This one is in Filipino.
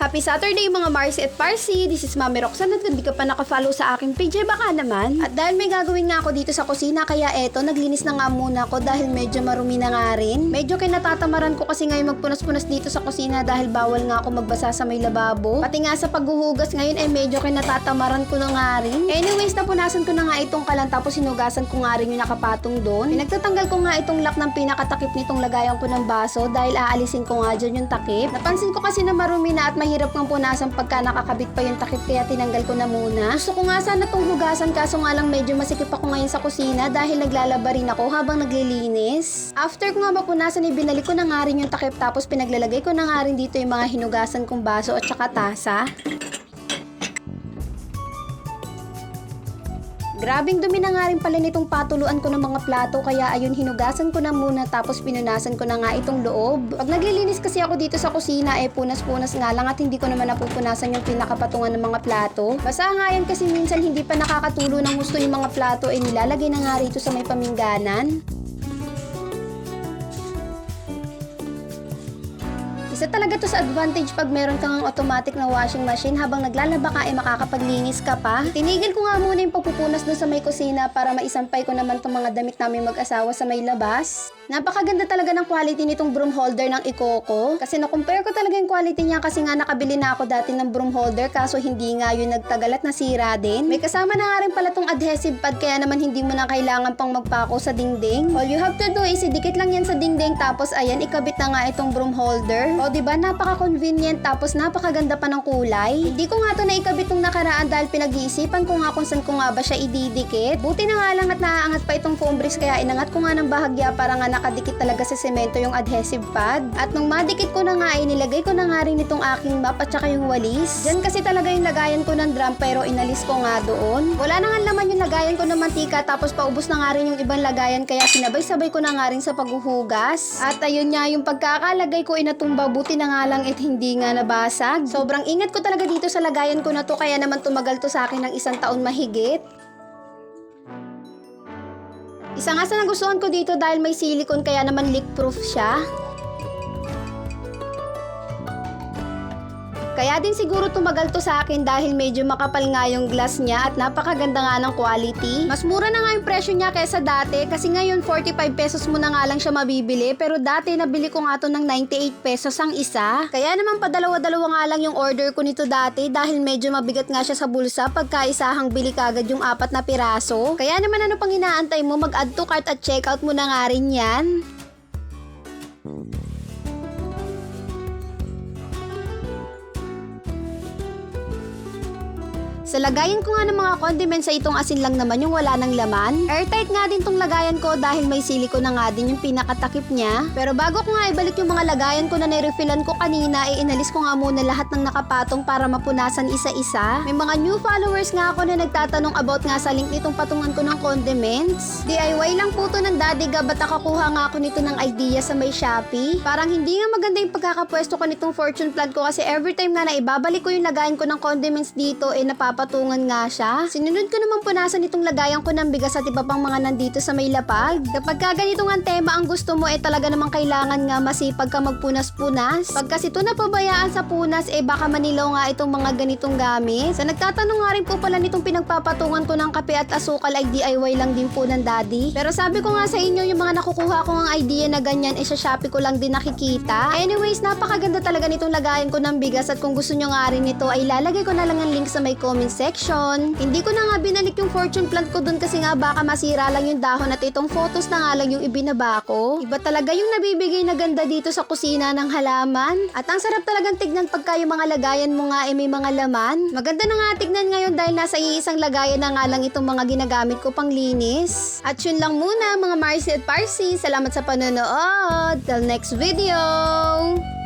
Happy Saturday mga Marcy at Parsi! This is Mami Roxanne at kung di ka pa nakafollow sa aking page, eh, baka naman. At dahil may gagawin nga ako dito sa kusina, kaya eto, naglinis na nga muna ako dahil medyo marumi na nga rin. Medyo kinatatamaran ko kasi ngayon magpunas-punas dito sa kusina dahil bawal nga ako magbasa sa may lababo. Pati nga sa paghuhugas ngayon ay medyo kinatatamaran ko na nga rin. Anyways, napunasan ko na nga itong kalan tapos sinugasan ko nga rin yung nakapatong doon. Pinagtatanggal ko nga itong lock ng pinakatakip nitong lagayan ko ng baso dahil aalisin ko nga dyan yung takip. Napansin ko kasi na marumi na at mahirap kang punasan pagka nakakabit pa yung takip kaya tinanggal ko na muna. Gusto ko nga sana itong hugasan kaso nga lang medyo masikip ako ngayon sa kusina dahil naglalaba rin ako habang naglilinis. After ko nga mapunasan, ibinalik ko na nga rin yung takip tapos pinaglalagay ko na nga rin dito yung mga hinugasan kong baso at saka tasa. Grabing dumi na nga rin pala nitong patuluan ko ng mga plato kaya ayun hinugasan ko na muna tapos pinunasan ko na nga itong loob. Pag naglilinis kasi ako dito sa kusina eh punas-punas nga lang at hindi ko naman napupunasan yung pinakapatungan ng mga plato. Basta nga yan kasi minsan hindi pa nakakatulo ng gusto yung mga plato eh nilalagay na nga rito sa may pamingganan. Isa talaga to sa advantage pag meron kang automatic na washing machine habang naglalaba ka ay makakapaglinis ka pa. Tinigil ko nga muna yung pagpupunas dun sa may kusina para maisampay ko naman tong mga damit namin mag-asawa sa may labas. Napakaganda talaga ng quality nitong broom holder ng Ikoko. Kasi na-compare ko talaga yung quality niya kasi nga nakabili na ako dati ng broom holder kaso hindi nga yun nagtagal at nasira din. May kasama na nga rin pala tong adhesive pad kaya naman hindi mo na kailangan pang magpako sa dingding. All you have to do is idikit lang yan sa dingding tapos ayan ikabit na nga itong broom holder. O di ba napaka-convenient tapos napakaganda pa ng kulay. Hindi ko nga to naikabit nung nakaraan dahil pinag-iisipan ko nga kung saan ko nga ba siya ididikit. Buti na nga lang at naaangat pa itong foam bricks kaya inangat ko nga ng bahagya para nga nakadikit talaga sa semento yung adhesive pad. At nung madikit ko na nga ay nilagay ko na nga rin itong aking map at saka yung walis. Diyan kasi talaga yung lagayan ko ng drum pero inalis ko nga doon. Wala na nga laman yung lagayan ko ng mantika tapos paubos na nga rin yung ibang lagayan kaya sinabay-sabay ko na nga rin sa paghuhugas. At ayun nga yung pagkakalagay ko inatumba buti na nga lang at hindi nga nabasag. Sobrang ingat ko talaga dito sa lagayan ko na to kaya naman tumagal to sa akin ng isang taon mahigit. Isa nga sa nagustuhan ko dito dahil may silicone kaya naman leak-proof siya. Kaya din siguro tumagal to sa akin dahil medyo makapal nga yung glass niya at napakaganda nga ng quality. Mas mura na nga yung presyo niya kaysa dati kasi ngayon 45 pesos mo na nga lang siya mabibili pero dati nabili ko nga to ng 98 pesos ang isa. Kaya naman padalawa-dalawa nga lang yung order ko nito dati dahil medyo mabigat nga siya sa bulsa pagka isahang bili kagad yung apat na piraso. Kaya naman ano pang inaantay mo mag-add to cart at checkout mo na nga rin yan. Sa lagayan ko nga ng mga condiments sa itong asin lang naman yung wala ng laman. Airtight nga din tong lagayan ko dahil may siliko na nga din yung pinakatakip niya. Pero bago ko nga ibalik yung mga lagayan ko na nirefillan ko kanina, ay inalis ko nga muna lahat ng nakapatong para mapunasan isa-isa. May mga new followers nga ako na nagtatanong about nga sa link nitong patungan ko ng condiments. DIY lang po to ng daddy ga ba't nakakuha nga ako nito ng idea sa may Shopee. Parang hindi nga maganda yung pagkakapwesto ko nitong fortune plant ko kasi every time nga na ibabalik ko yung lagayan ko ng condiments dito, eh napapatungan nga siya. Sinunod ko naman punasan itong lagayan ko ng bigas at iba pang mga nandito sa may lapag. Kapag ka ganito nga tema ang gusto mo, eh talaga namang kailangan nga masipag ka magpunas-punas. Pag kasi ito napabayaan sa punas, eh baka manilaw nga itong mga ganitong gamit. Sa nagtatanong nga rin po pala nitong pinagpapatungan ko ng kape at asukal ay DIY lang din po ng daddy. Pero sabi ko nga sa inyo, yung mga nakukuha ko ng idea na ganyan, eh Shopee ko lang din nakikita. Anyways, napakaganda talaga nitong lagayan ko ng bigas at kung gusto nyo nga rin ito, ay lalagay ko na lang ang link sa may comment section. Hindi ko na nga binalik yung fortune plant ko dun kasi nga baka masira lang yung dahon at itong photos na nga lang yung ibinaba ko. Iba talaga yung nabibigay na ganda dito sa kusina ng halaman. At ang sarap talagang tignan pagka yung mga lagayan mo nga ay may mga laman. Maganda na nga tignan ngayon dahil nasa iisang lagayan na nga lang itong mga ginagamit ko pang linis. At yun lang muna mga Marcy at Parsi. Salamat sa panonood. Till next video!